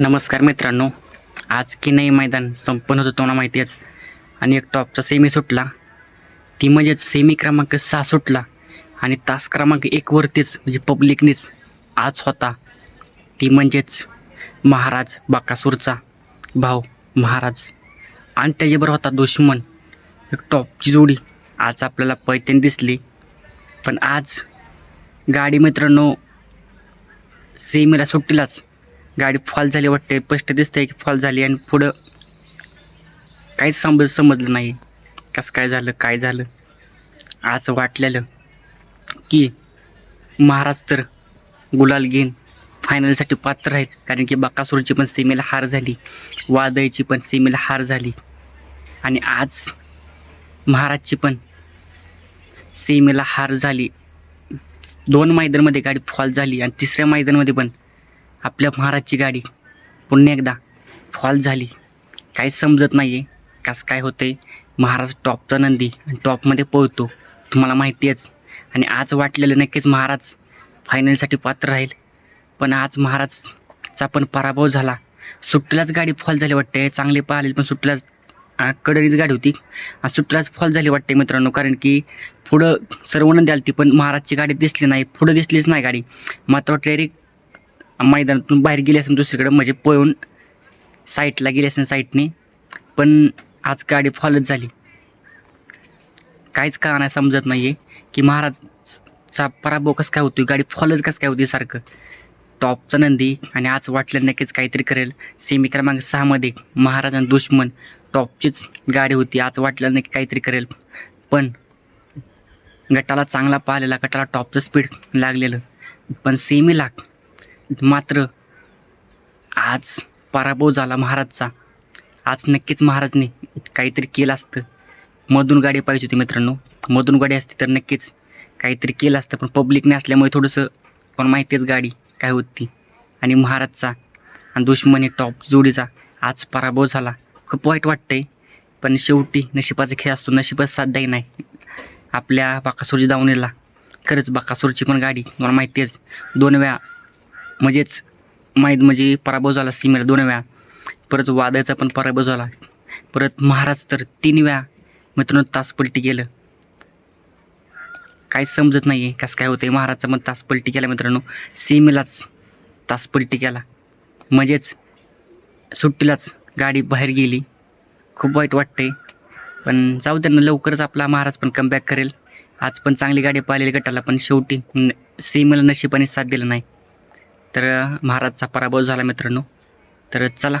नमस्कार मित्रांनो. आज की नाही मैदान संपन्न होतं तुम्हाला माहिती आहेच. आणि एक टॉपचा सेमी सुटला. ती म्हणजेच सेमी क्रमांक सहा सुटला. आणि तास क्रमांक एकवरतीच म्हणजे पब्लिकनीच आज होता. ती म्हणजेच महाराज बाकासूरचा भाऊ महाराज. आणि त्याच्याबरोबर होता दुश्मन. एक टॉपची जोडी आज आपल्याला पैठण दिसली. पण आज गाडी मित्रांनो सेमीला सुट्टीलाच गाडी फॉल झाली वाटते स्पष्ट दिसतंय की फॉल झाली आणि पुढं काहीच समज समजलं नाही. कसं काय झालं काय झालं? आज वाटलेलं की महाराज तर गुलाल घेईन फायनलसाठी पात्र आहेत. कारण की बकासूरची पण सीमेला हार झाली वादळची पण सीमेला हार झाली. आणि आज महाराजची पण सीमेला हार झाली. दोन मैदानमध्ये गाडी फॉल झाली आणि तिसऱ्या मैदानमध्ये पण आपल्या महाराजची गाडी पुन्हा एकदा फॉल झाली. काही समजत नाही आहे कसं काय होते महाराज टॉपचा नंदी आणि टॉपमध्ये पळतो. तुम्हाला माहिती आहेच आणि आज वाटलेलं नक्कीच महाराज फायनलसाठी पात्र राहील. पण आज महाराजचा पण पराभव झाला. सुट्टीलाच गाडी फॉल झाली वाटते चांगली पाहिली पण सुट्टीलाच कडरीच गाडी होती. आणि सुट्टीलाच फॉल झाली वाटते मित्रांनो. कारण की पुढं सर्व नंदी आली ती पण महाराजची गाडी दिसली नाही. पुढं दिसलीच नाही गाडी. मात्र टेरिक मैदानातून बाहेर गेली असेल दुसरीकडं म्हणजे पळून साईटला गेली असेल साईटने पण आज गाडी फॉलच झाली. काहीच का नाही समजत नाही आहे की महाराजचा पराभव कसं काय होतो गाडी फॉलच कसं काय होती सारखं. टॉपचा नंदी आणि आज वाटलं नक्कीच काहीतरी करेल. सेमी क्रमांक सहामध्ये महाराज आणि दुश्मन टॉपचीच गाडी होती आज वाटलं नक्की काहीतरी करेल. पण गटाला चांगला पाहिलेला गटाला टॉपचं स्पीड लागलेलं. पण सेमीला मात्र आज पराभव झाला महाराजचा. आज नक्कीच महाराजने काहीतरी केलं असतं. मधून गाडी पाहिजे होती मित्रांनो. मधून गाडी असती तर नक्कीच काहीतरी केलं असतं. पण पब्लिकने असल्यामुळे थोडंसं पण माहितीच गाडी काय होती. आणि महाराजचा आणि दुश्मनी टॉप जोडीचा आज पराभव झाला. खूप वाईट वाटतंय. पण शेवटी नशिबाचा खेळ असतो. नशिबाच साध्याही नाही. आपल्या बाकासूरची दावणीला. खरंच बाकासूरची पण गाडी मला माहिती आहेच. दोन वेळा म्हणजेच माहीत म्हणजे पराभव झाला सीमेला दोन वेळा परत वादळचा पण पराभव झाला. परत महाराज तर तीन वेळा मित्रांनो तास पलटी गेलं काहीच समजत नाही आहे कसं काय होतं आहे महाराजचा पण तास पलटी केला मित्रांनो. सीमेलाच तास पलटी केला. म्हणजेच सुट्टीलाच गाडी बाहेर गेली. खूप वाईट वाटते पण जाऊ त्यांना लवकरच आपला महाराज पण कमबॅक करेल. आज पण चांगली गाडी पाहिलेली गटाला पण शेवटी न सीमेला नशिबाने साथ दिला नाही. तर महाराजचा पराभव झाला मित्रांनो. तर चला